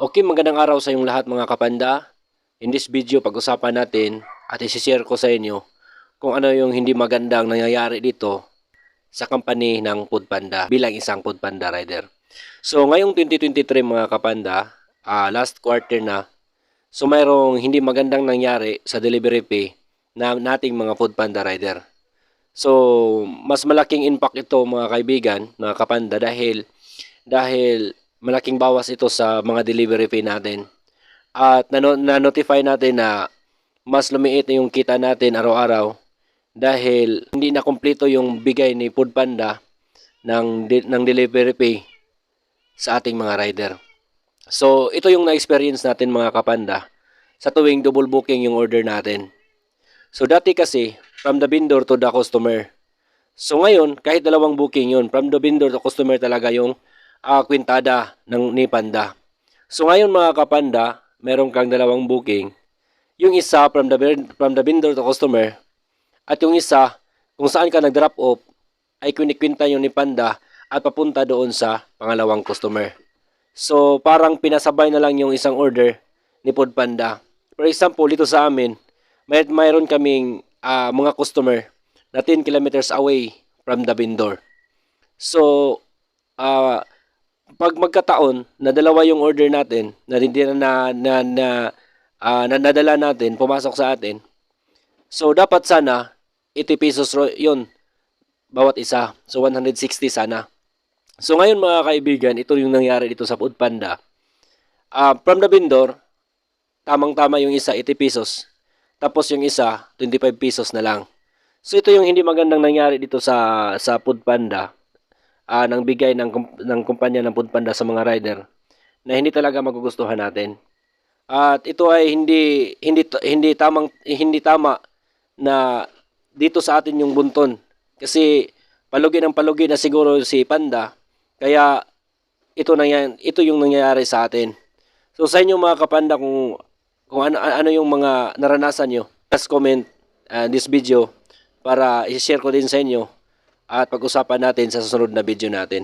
Okay, magandang araw sa inyong lahat mga kapanda. In this video, pag-usapan natin at isi-share ko sa inyo kung ano yung hindi magandang nangyayari dito sa company ng Foodpanda bilang isang Foodpanda rider. So, ngayong 2023 mga kapanda, ah, last quarter na, so mayroong hindi magandang nangyari sa delivery fee na nating mga Foodpanda rider. So, mas malaking impact ito mga kaibigan, mga kapanda dahil dahil malaking bawas ito sa mga delivery fee natin. At nano- na-notify natin na mas lumiit na yung kita natin araw-araw dahil hindi na kumpleto yung bigay ni Foodpanda ng, ng delivery fee sa ating mga rider. So, ito yung na-experience natin mga kapanda sa tuwing double booking yung order natin. So, dati kasi, from the vendor to the customer. So, ngayon, kahit dalawang booking yun, from the vendor to customer talaga yung ah, kwintada ng ni Panda. So, ngayon mga kapanda, meron kang dalawang booking. Yung isa from the, from the vendor to customer at yung isa kung saan ka nag-drop off ay kwinikwinta yung ni Panda at papunta doon sa pangalawang customer. So, parang pinasabay na lang yung isang order ni Food Panda. For example, dito sa amin, may mayroon kaming ah, mga customer na 10 kilometers away from the vendor. So, ah, pag magkataon na dalawa yung order natin na hindi na na na, na, ah, na nadala natin pumasok sa atin. So dapat sana 80 pesos yun bawat isa. So 160 sana. So ngayon mga kaibigan, ito yung nangyari dito sa Foodpanda. Ah, from the vendor, tamang-tama yung isa 80 pesos. Tapos yung isa 25 pesos na lang. So ito yung hindi magandang nangyari dito sa sa Foodpanda ah nang bigay ng ng kumpanya ng Foodpanda sa mga rider na hindi talaga magugustuhan natin. At ito ay hindi hindi hindi tamang hindi tama na dito sa atin yung bunton kasi palugi ng palugi na siguro si Panda kaya ito na yan, ito yung nangyayari sa atin. So sa inyo mga kapanda kung kung ano ano yung mga naranasan nyo, just comment uh, this video para i-share ko din sa inyo at pag-usapan natin sa susunod na video natin.